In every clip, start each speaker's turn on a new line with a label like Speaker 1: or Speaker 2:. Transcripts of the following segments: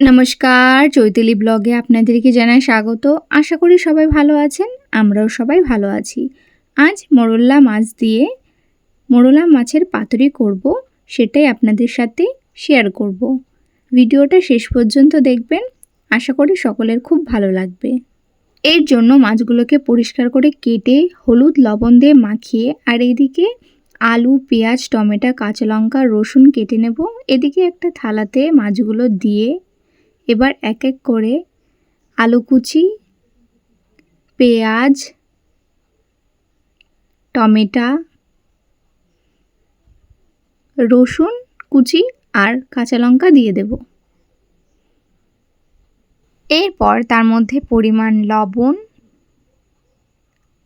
Speaker 1: নমস্কার, চৈতালি ব্লগে আপনাদেরকে জানাই স্বাগত। আশা করি সবাই ভালো আছেন, আমরাও সবাই ভালো আছি। আজ মোরল্লা মাছ দিয়ে মোরলা মাছের পাতুরি করব, সেটাই আপনাদের সাথে শেয়ার করব। ভিডিওটা শেষ পর্যন্ত দেখবেন, আশা করি সকলের খুব ভালো লাগবে। এর জন্য মাছগুলোকে পরিষ্কার করে কেটে হলুদ লবণ দিয়ে মাখিয়ে, আর এদিকে আলু, পেঁয়াজ, টমেটো, কাঁচা লঙ্কা, রসুন কেটে নেব। এদিকে একটা থালাতে মাছগুলো দিয়ে এবার এক এক করে আলু কুচি, পেঁয়াজ, টমেটা, রসুন কুচি আর কাঁচা লঙ্কা দিয়ে দেব। এরপর তার মধ্যে পরিমাণ লবণ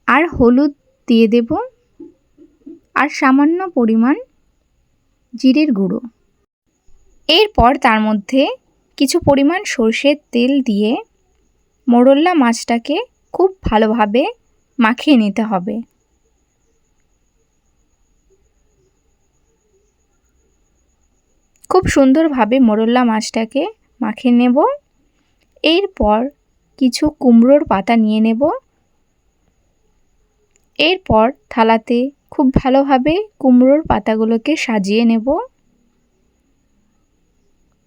Speaker 1: আর হলুদ দিয়ে দেব আর সামান্য পরিমাণ জিরের গুঁড়ো। এরপর তার মধ্যে কিছু পরিমাণ সর্ষের তেল দিয়ে মোরল্লা মাছটাকে খুব ভালোভাবে মাখিয়ে নিতে হবে। খুব সুন্দরভাবে মোরল্লা মাছটাকে মাখিয়ে নেব। এরপর কিছু কুমড়োর পাতা নিয়ে নেব। এরপর থালাতে খুব ভালোভাবে কুমড়োর পাতাগুলোকে সাজিয়ে নেব।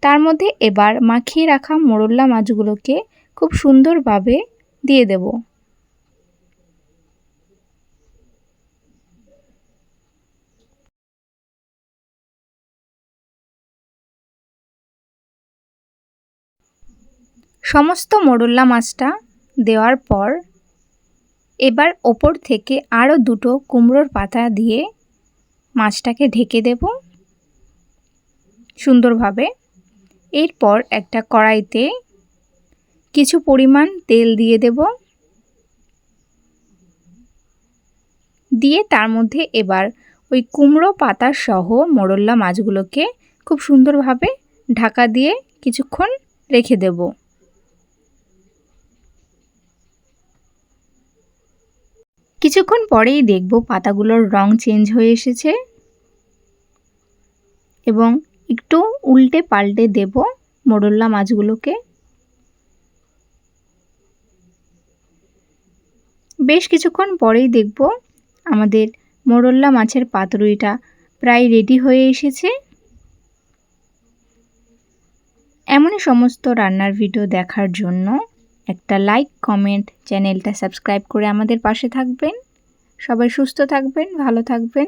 Speaker 1: তার মধ্যে এবার মাখিয়ে রাখা মোরল্লা মাছগুলোকে খুব সুন্দরভাবে দিয়ে দেব। সমস্ত মোরল্লা মাছটা দেওয়ার পর এবার ওপর থেকে আরও দুটো কুমড়োর পাতা দিয়ে মাছটাকে ঢেকে দেব। সুন্দরভাবে এরপর একটা কড়াইতে কিছু পরিমাণ তেল দিয়ে দেব। দিয়ে তার মধ্যে এবার ওই কুমড়ো পাতা সহ মোরল্লা মাছগুলোকে খুব সুন্দরভাবে ঢাকা দিয়ে কিছুক্ষণ রেখে দেব। কিছুক্ষণ পরেই দেখব পাতাগুলোর রং চেঞ্জ হয়ে এসেছে। এবং একটু উল্টে পাল্টে দেব মোড়ল্লা মাছগুলোকে। বেশ কিছুক্ষণ পরেই দেখব আমাদের মোড়ল্লা মাছের পাতুরিটা প্রায় রেডি হয়ে এসেছে। এমনই সমস্ত রান্নার ভিডিও দেখার জন্য একটা লাইক কমেন্ট চ্যানেলটা সাবস্ক্রাইব করে আমাদের পাশে থাকবেন। সবাই সুস্থ থাকবেন, ভালো থাকবেন।